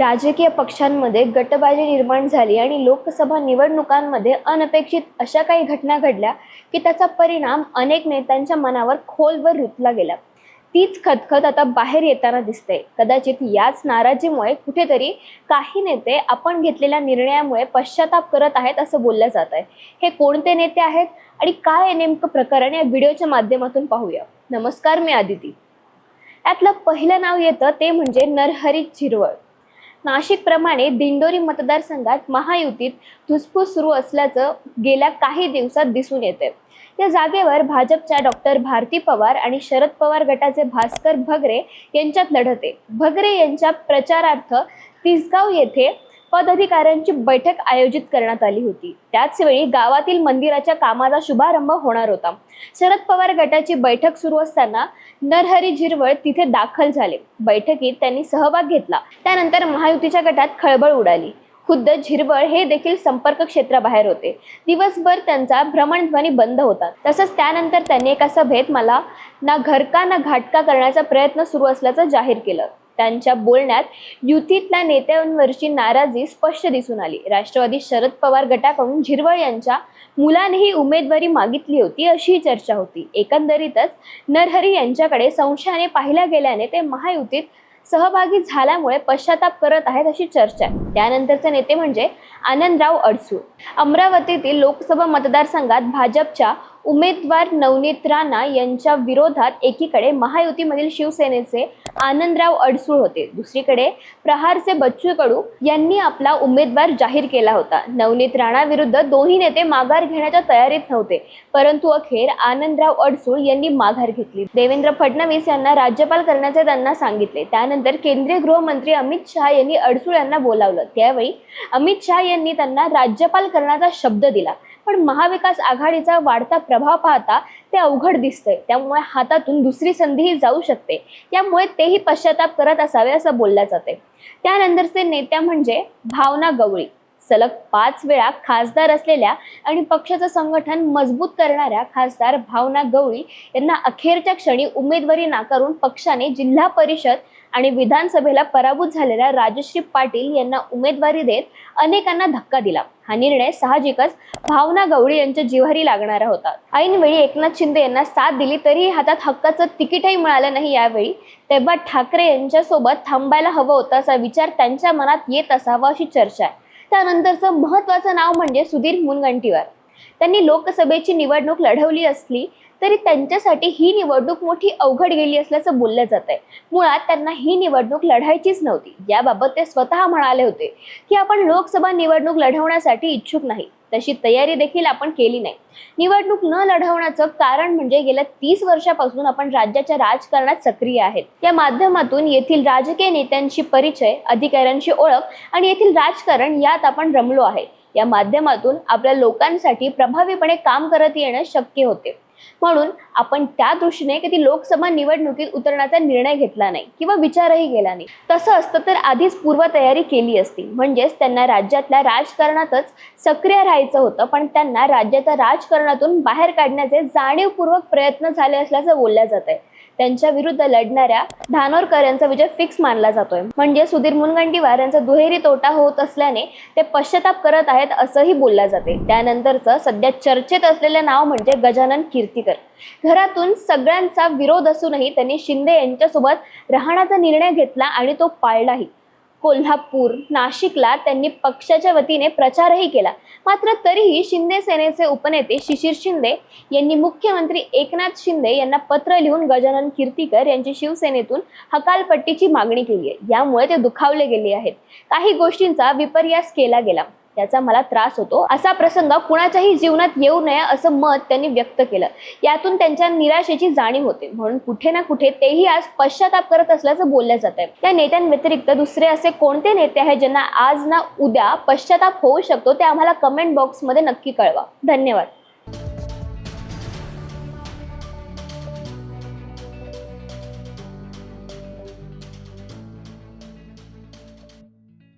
राजकीय पक्षांमध्ये गटबाजी निर्माण झाली आणि लोकसभा निवडणुकांमध्ये अनपेक्षित अशा काही घटना घडल्या की त्याचा परिणाम अनेक नेत्यांच्या मनावर खोलवर रुतला गेला. तीच खतखत आता बाहेर येताना दिसते. कदाचित याच नाराजीमुळे कुठेतरी काही नेते आपण घेतलेल्या निर्णयामुळे पश्चाताप करत आहेत असं बोललं जात आहे. हे कोणते नेते आहेत आणि काय नेमकं प्रकरण या व्हिडिओच्या माध्यमातून पाहूया. नमस्कार मी आदिती. यातलं पहिलं नाव येतं ते म्हणजे नरहरी झिरवळ नाशिकप्रमाणे दिंडोरी मतदारसंघात महायुतीत धुसफूस सुरू असल्याचं गेल्या काही दिवसात दिसून येते या जागेवर भाजपच्या डॉक्टर भारती पवार आणि शरद पवार गटाचे भास्कर भगरे यांच्यात लढत आहे. भगरे यांच्या प्रचारार्थ तिसगाव येथे पदाधिकाऱ्यांची बैठक आयोजित करण्यात आली होती. त्याचवेळी गावातील मंदिराच्या कामाचा शुभारंभ होणार होता. शरद पवार गटाची बैठक सुरू असताना नरहरी झिरवळ तिथे दाखल झाले. बैठकीत त्यांनी सहभाग घेतला. त्यानंतर महायुतीच्या गटात खळबळ उडाली. खुद्द झिरवळ हे देखील संपर्क क्षेत्राबाहेर होते. दिवसभर त्यांचा भ्रमणध्वनी बंद होता. तसंच त्यानंतर त्यांनी एका सभेत मला ना घरका ना घाटका करण्याचा प्रयत्न सुरू असल्याचं जाहीर केलं. त्यांच्या बोलण्यात युतीतल्या नेत्यांवरची नाराजी स्पष्ट दिसून आली. राष्ट्रवादी शरद पवार गटाकडून झिरवळ यांच्या मुलानेही उमेदवारी मागितली होती अशी चर्चा होती. एकंदरीतच नरहरी यांच्याकडे संशयाने पाहिल्या गेल्याने ते महायुतीत सहभागी झाल्यामुळे पश्चाताप करत आहेत अशी चर्चा आहे. त्यानंतरचे नेते म्हणजे आनंदराव अडसूळ. अमरावतीतील लोकसभा मतदारसंघात भाजपच्या उमेदवार नवनीत राणा यांच्या विरोधात एकीकडे महायुतीमधील शिवसेनेचे आनंदराव अडसूळ होते. दुसरीकडे प्रहारचे बच्चू कडू यांनी आपला उमेदवार जाहीर केला होता. नवनीत राणा विरुद्ध दोन्ही नेते माघार घेण्याच्या तयारीत नव्हते परंतु अखेर आनंदराव अडसूळ यांनी माघार घेतली. देवेंद्र फडणवीस यांना राज्यपाल करण्याचे त्यांना सांगितले. त्यानंतर केंद्रीय गृहमंत्री अमित शहा यांनी अडसूळ यांना बोलावलं. त्यावेळी अमित शहा यांनी त्यांना राज्यपाल करण्याचा शब्द दिला. पण महाविकास आघाडीचा वाढता प्रभाव पाहता ते अवघड दिसतंय. त्यामुळे हातातून दुसरी संधीही जाऊ शकते. त्यामुळे तेही पश्चाताप करत असावे असं बोललं जाते त्यानंतरचे नेत्या म्हणजे भावना गवळी. सलग पाच वेळा खासदार असलेल्या आणि पक्षाचं संघटन मजबूत करणाऱ्या खासदार भावना गवळी यांना अखेरच्या क्षणी उमेदवारी नाकारून पक्षाने जिल्हा परिषद आणि विधानसभेला पराभूत झालेल्या राजश्री पाटील यांना उमेदवारी देत अनेकांना धक्का दिला. हा निर्णय साहजिकच भावना गवळी यांच्या जिव्हारी लागणारा होता. ऐनवेळी एकनाथ शिंदे यांना साथ दिली तरीही हातात हक्काचं तिकीटही मिळालं नाही यावेळी. तेव्हा ठाकरे यांच्यासोबत थांबायला हवं होतं असा विचार त्यांच्या मनात येत असावा अशी चर्चा आहे. त्यानंतरचं महत्वाचं नाव म्हणजे सुधीर मुनगंटीवार. त्यांनी लोकसभेची निवडणूक लढवली असली तरी त्यांच्यासाठी ही निवडणूक मोठी अवघड गेली असल्याचं बोललं जात आहे मुळात त्यांना ही निवडणूक लढायचीच नव्हती. याबाबत ते स्वतः म्हणाले होते की आपण लोकसभा निवडणूक लढवण्यासाठी इच्छुक नाही. तशी तयारी देखील आपण केली नाही. निवडणूक न लढवण्याचं कारण म्हणजे गेल्या तीस वर्षापासून आपण राज्याच्या राजकारणात सक्रिय आहेत. या माध्यमातून येथील राजकीय नेत्यांशी परिचय अधिकाऱ्यांची ओळख आणि येथील राजकारण यात आपण रमलो आहे. या माध्यमातून आपल्या लोकांसाठी प्रभावीपणे काम करत येणं शक्य होते. म्हणून आपण त्या दृष्टीने कधी लोकसभा निवडणुकीत उतरण्याचा निर्णय घेतला नाही किंवा विचारही केला नाही. तसं असतं तर आधीच पूर्वतयारी केली असती. म्हणजेच त्यांना राज्यातल्या राजकारणातच सक्रिय राहायचं होतं पण त्यांना राज्याच्या राजकारणातून बाहेर काढण्याचे जाणीवपूर्वक प्रयत्न झाले असल्याचं बोललं जात आहे त्यांच्या विरुद्ध लढणाऱ्या धानोरकर यांचा विजय फिक्स मानला जातोय. म्हणजे सुधीर मुनगंटीवार यांचा दुहेरी तोटा होत असल्याने ते पश्चाताप करत आहेत असंही बोललं जाते. त्यानंतरचं सध्या चर्चेत असलेलं नाव म्हणजे गजानन कीर्तीकर. घरातून सगळ्यांचा विरोध असूनही त्यांनी शिंदे यांच्यासोबत राहण्याचा निर्णय घेतला आणि तो पाळलाही. कोल्हापूर नाशिकला त्यांनी पक्षाच्या वतीने प्रचारही केला. मात्र तरीही शिंदे सेनेचे उपनेते शिशिर शिंदे यांनी मुख्यमंत्री एकनाथ शिंदे यांना पत्र लिहून गजानन कीर्तीकर यांची शिवसेनेतून हकालपट्टीची मागणी केली आहे. यामुळे ते दुखावले गेले आहेत. काही गोष्टींचा विपर्यास केला गेला. त्याचा मला त्रास होतो. असा प्रसंग कुणाच्याही जीवनात येऊ नये असं मत त्यांनी व्यक्त केलं. यातून त्यांच्या निराशेची जाणीव होते. म्हणून कुठे ना कुठे तेही आज पश्चाताप करत असल्याचं बोललं जात आहे त्या नेत्यांव्यतिरिक्त दुसरे असे कोणते नेते आहेत ज्यांना आज ना उद्या पश्चाताप होऊ शकतो ते आम्हाला कमेंट बॉक्समध्ये नक्की कळवा. धन्यवाद.